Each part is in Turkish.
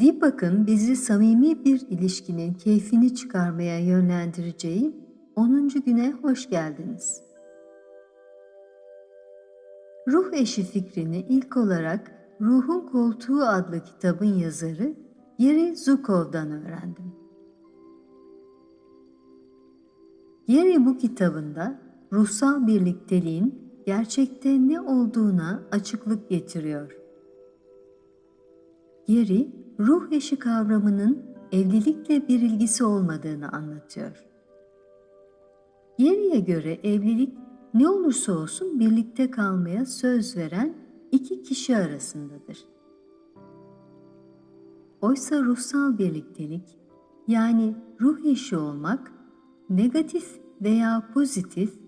Deepak'ın bizi samimi bir ilişkinin keyfini çıkarmaya yönlendireceği 10. güne hoş geldiniz. Ruh eşi fikrini ilk olarak Ruhun Koltuğu adlı kitabın yazarı Gary Zukov'dan öğrendim. Gary bu kitabında ruhsal birlikteliğin gerçekte ne olduğuna açıklık getiriyor. Geri, ruh eşi kavramının evlilikle bir ilgisi olmadığını anlatıyor. Geriye göre evlilik ne olursa olsun birlikte kalmaya söz veren iki kişi arasındadır. Oysa ruhsal birliktelik yani ruh eşi olmak negatif veya pozitif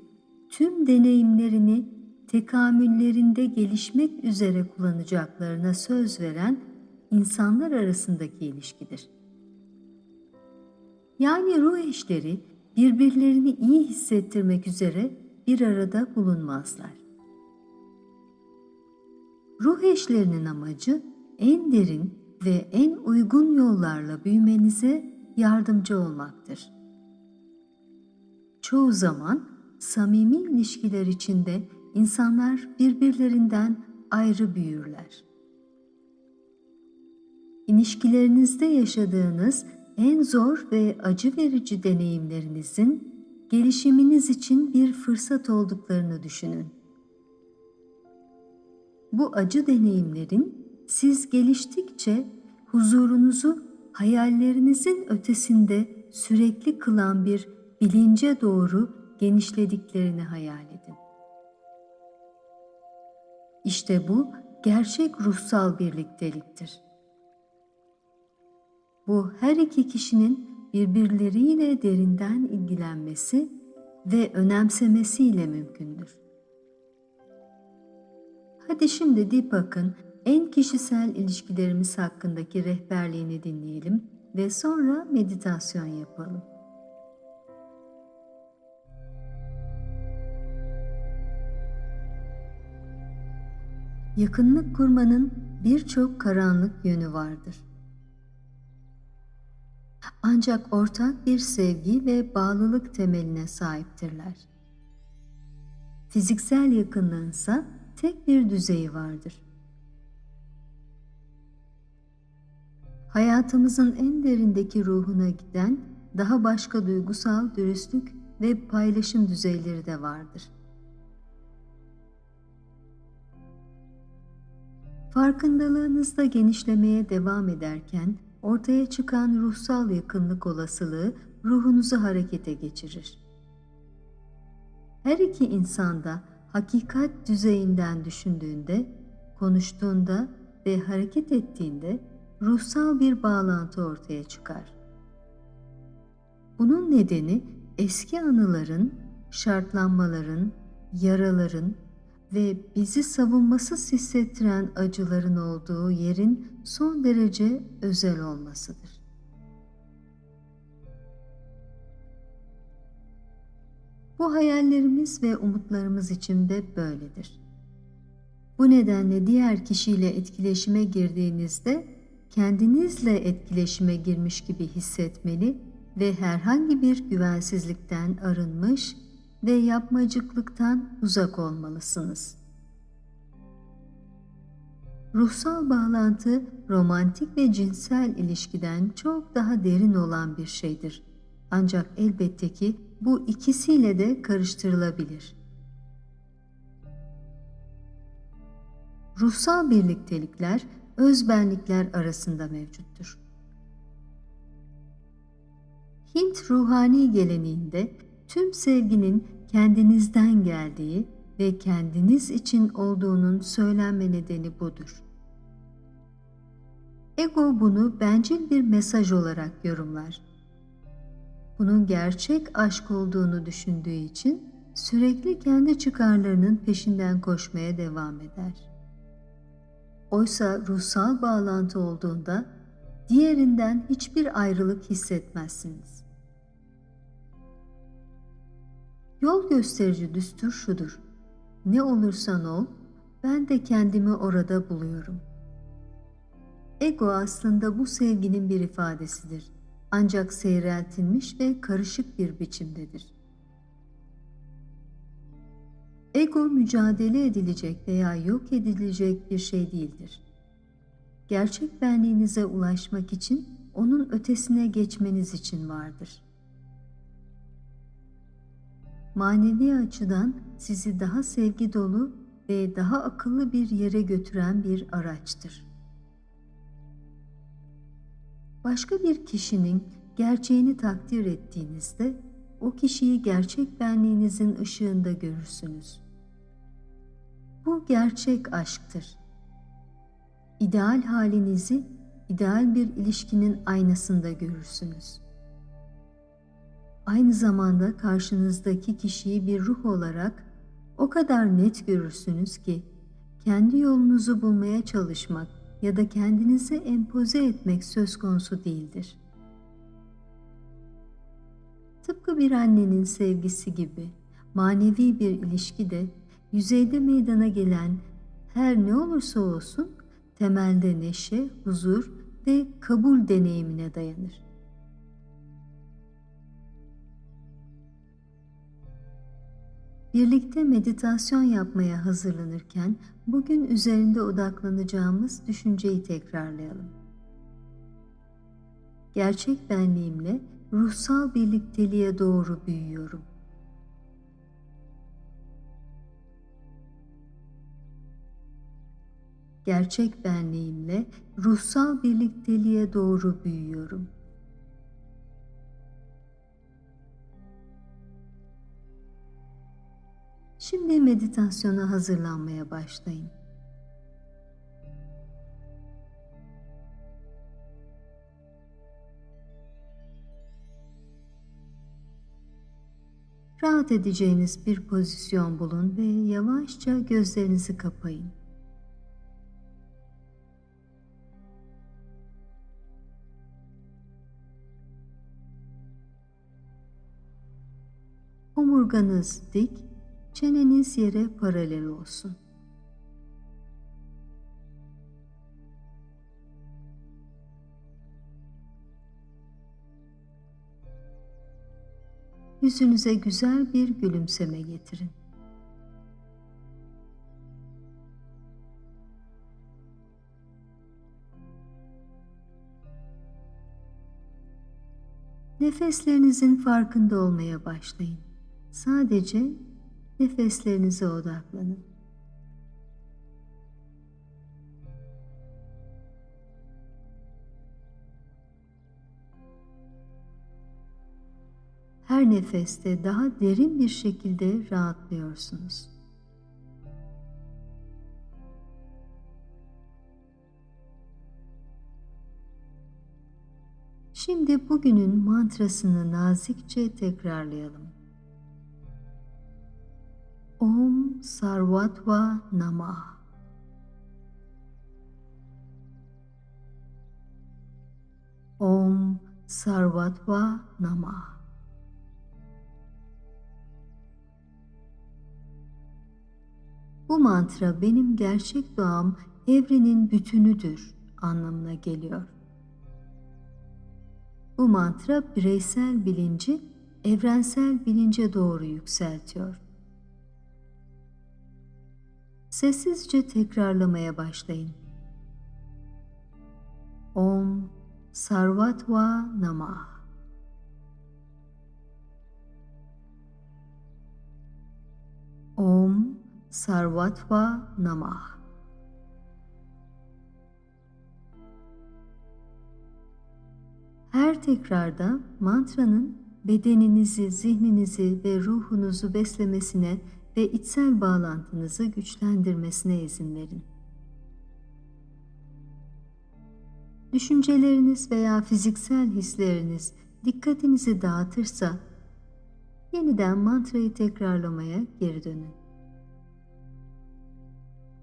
tüm deneyimlerini tekamüllerinde gelişmek üzere kullanacaklarına söz veren insanlar arasındaki ilişkidir. Yani ruh eşleri birbirlerini iyi hissettirmek üzere bir arada bulunmazlar. Ruh eşlerinin amacı en derin ve en uygun yollarla büyümenize yardımcı olmaktır. Çoğu zaman samimi ilişkiler içinde insanlar birbirlerinden ayrı büyürler. İlişkilerinizde yaşadığınız en zor ve acı verici deneyimlerinizin gelişiminiz için bir fırsat olduklarını düşünün. Bu acı deneyimlerin siz geliştikçe huzurunuzu hayallerinizin ötesinde sürekli kılan bir bilince doğru genişlediklerini hayal edin. İşte bu gerçek ruhsal birlikteliktir. Bu her iki kişinin birbirleriyle derinden ilgilenmesi ve önemsemesiyle mümkündür. Hadi şimdi Deepak'ın en kişisel ilişkilerimiz hakkındaki rehberliğini dinleyelim ve sonra meditasyon yapalım. Yakınlık kurmanın birçok karanlık yönü vardır. Ancak ortak bir sevgi ve bağlılık temeline sahiptirler. Fiziksel yakınlığınsa tek bir düzeyi vardır. Hayatımızın en derindeki ruhuna giden daha başka duygusal dürüstlük ve paylaşım düzeyleri de vardır. Farkındalığınızda genişlemeye devam ederken ortaya çıkan ruhsal yakınlık olasılığı ruhunuzu harekete geçirir. Her iki insanda hakikat düzeyinden düşündüğünde, konuştuğunda ve hareket ettiğinde ruhsal bir bağlantı ortaya çıkar. Bunun nedeni eski anıların, şartlanmaların, yaraların ve bizi savunmasız hissettiren acıların olduğu yerin son derece özel olmasıdır. Bu hayallerimiz ve umutlarımız için de böyledir. Bu nedenle diğer kişiyle etkileşime girdiğinizde kendinizle etkileşime girmiş gibi hissetmeli ve herhangi bir güvensizlikten arınmış ve yapmacıklıktan uzak olmalısınız. Ruhsal bağlantı romantik ve cinsel ilişkiden çok daha derin olan bir şeydir. Ancak elbette ki bu ikisiyle de karıştırılabilir. Ruhsal birliktelikler özbenlikler arasında mevcuttur. Hint ruhani geleneğinde tüm sevginin kendinizden geldiği ve kendiniz için olduğunun söylenme nedeni budur. Ego bunu bencil bir mesaj olarak yorumlar. Bunun gerçek aşk olduğunu düşündüğü için sürekli kendi çıkarlarının peşinden koşmaya devam eder. Oysa ruhsal bağlantı olduğunda diğerinden hiçbir ayrılık hissetmezsiniz. Yol gösterici düstur şudur. Ne olursan ol, ben de kendimi orada buluyorum. Ego aslında bu sevginin bir ifadesidir. Ancak seyreltilmiş ve karışık bir biçimdedir. Ego mücadele edilecek veya yok edilecek bir şey değildir. Gerçek benliğinize ulaşmak için onun ötesine geçmeniz için vardır. Manevi açıdan sizi daha sevgi dolu ve daha akıllı bir yere götüren bir araçtır. Başka bir kişinin gerçeğini takdir ettiğinizde o kişiyi gerçek benliğinizin ışığında görürsünüz. Bu gerçek aşktır. İdeal halinizi ideal bir ilişkinin aynasında görürsünüz. Aynı zamanda karşınızdaki kişiyi bir ruh olarak o kadar net görürsünüz ki kendi yolunuzu bulmaya çalışmak ya da kendinizi empoze etmek söz konusu değildir. Tıpkı bir annenin sevgisi gibi manevi bir ilişki de yüzeyde meydana gelen her ne olursa olsun temelde neşe, huzur ve kabul deneyimine dayanır. Birlikte meditasyon yapmaya hazırlanırken bugün üzerinde odaklanacağımız düşünceyi tekrarlayalım. Gerçek benliğimle ruhsal birlikteliğe doğru büyüyorum. Gerçek benliğimle ruhsal birlikteliğe doğru büyüyorum. Şimdi meditasyona hazırlanmaya başlayın. Rahat edeceğiniz bir pozisyon bulun ve yavaşça gözlerinizi kapayın. Omurganız dik, çeneniz yere paralel olsun. Yüzünüze güzel bir gülümseme getirin. Nefeslerinizin farkında olmaya başlayın. Sadece nefeslerinize odaklanın. Her nefeste daha derin bir şekilde rahatlıyorsunuz. Şimdi bugünün mantrasını nazikçe tekrarlayalım. Sarvatva Namah Om Sarvatva Namah Bu mantra benim gerçek doğam evrenin bütünüdür anlamına geliyor. Bu mantra bireysel bilinci evrensel bilince doğru yükseltiyor. Sessizce tekrarlamaya başlayın. Om Sarvatva Namah Om Sarvatva Namah Her tekrarda mantranın bedeninizi, zihninizi ve ruhunuzu beslemesine ve içsel bağlantınızı güçlendirmesine izin verin. Düşünceleriniz veya fiziksel hisleriniz dikkatinizi dağıtırsa yeniden mantrayı tekrarlamaya geri dönün.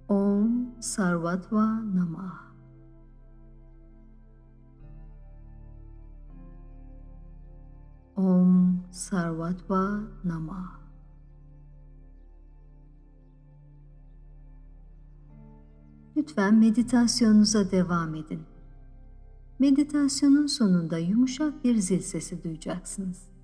Om Sarvatva Namah Om Sarvatva Namah lütfen meditasyonunuza devam edin. Meditasyonun sonunda yumuşak bir zil sesi duyacaksınız.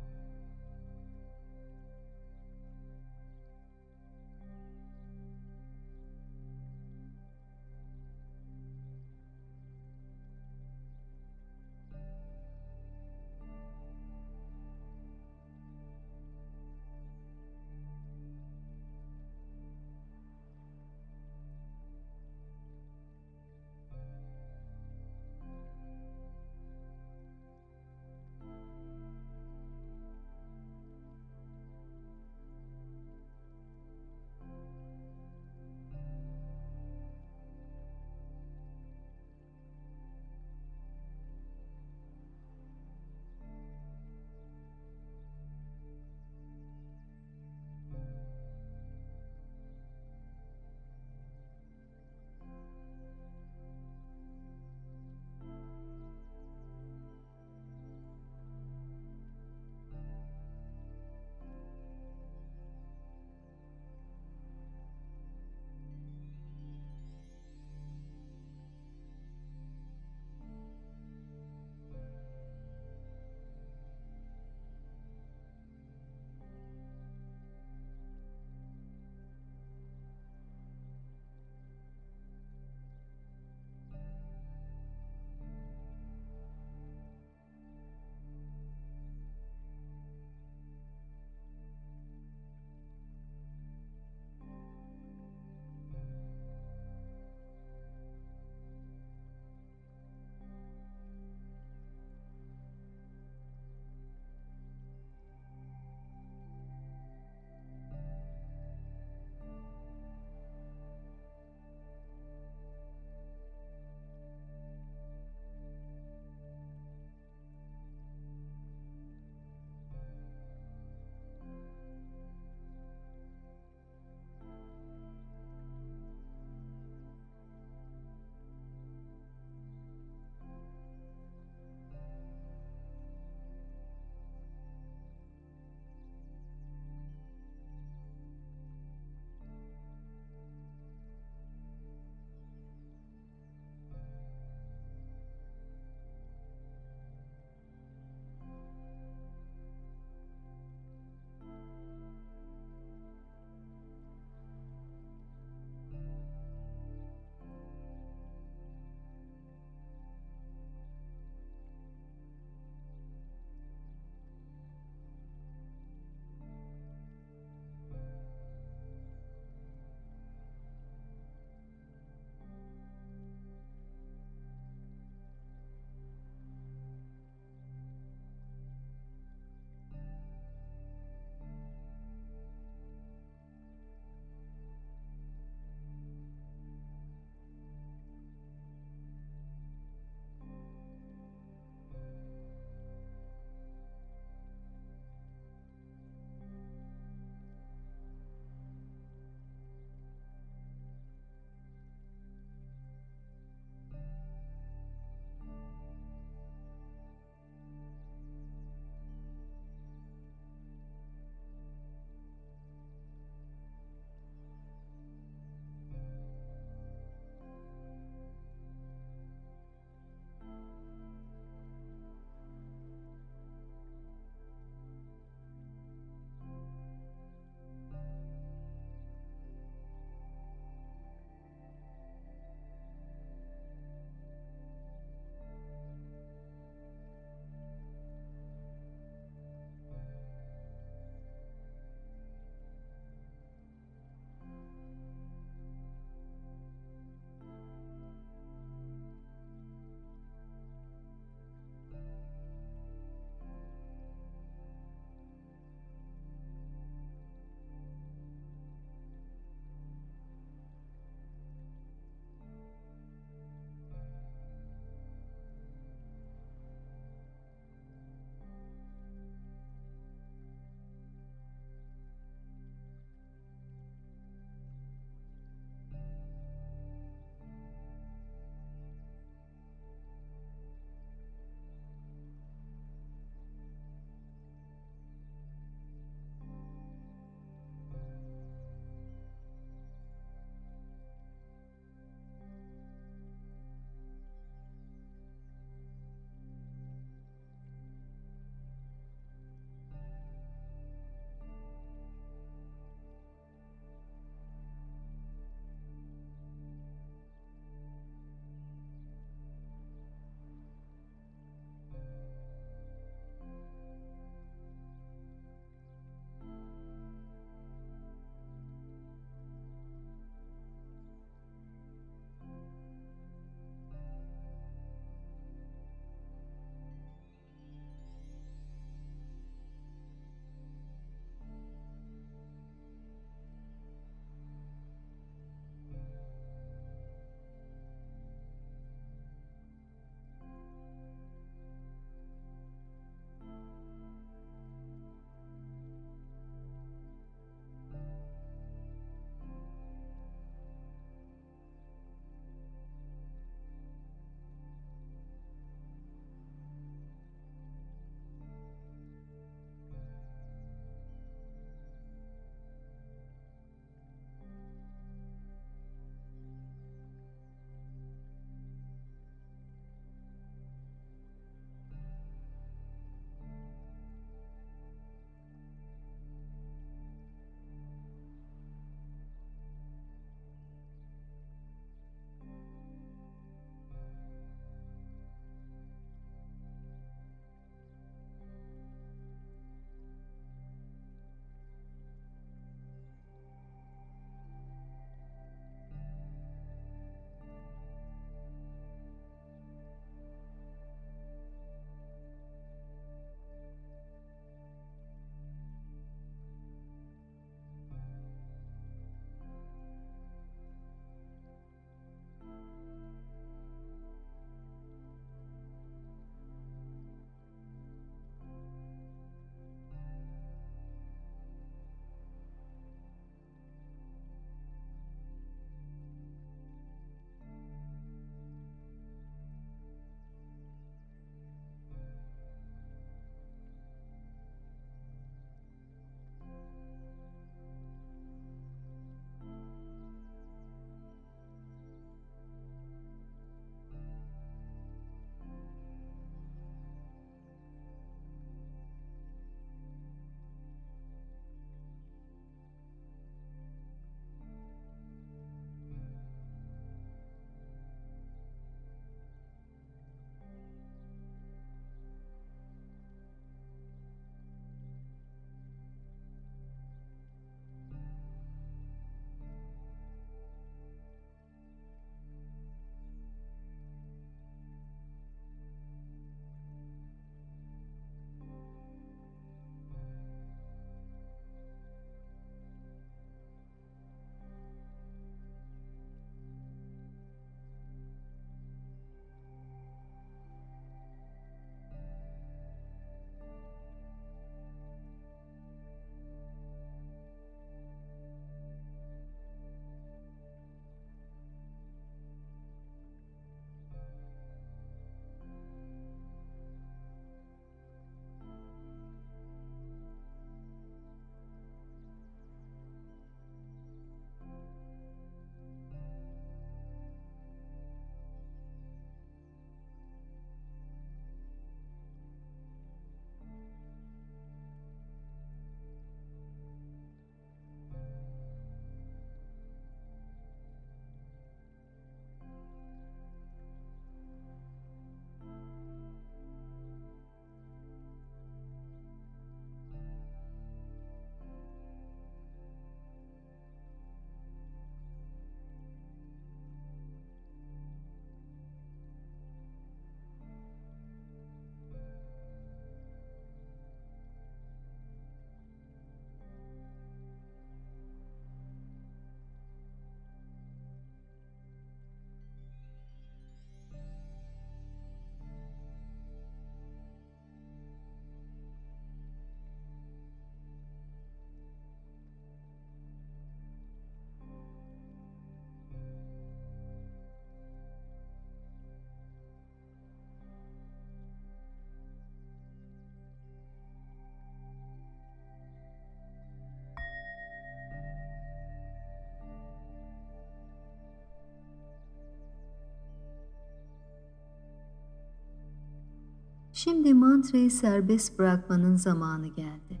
Şimdi mantrayı serbest bırakmanın zamanı geldi.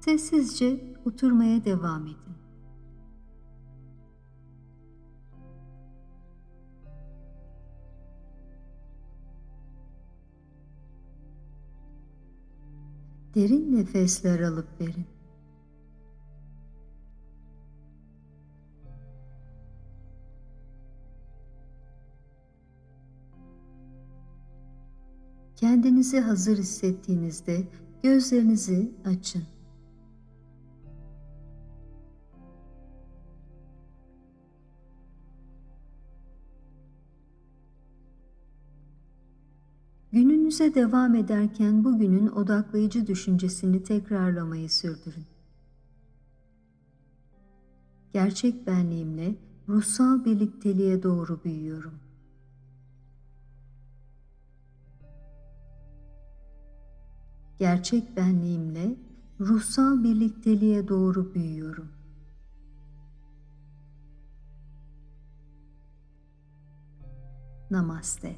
Sessizce oturmaya devam edin. Derin nefesler alıp verin. Kendinizi hazır hissettiğinizde gözlerinizi açın. Gününüze devam ederken bugünün odaklayıcı düşüncesini tekrarlamayı sürdürün. Gerçek benliğimle ruhsal birlikteliğe doğru büyüyorum. Gerçek benliğimle ruhsal birlikteliğe doğru büyüyorum. Namaste.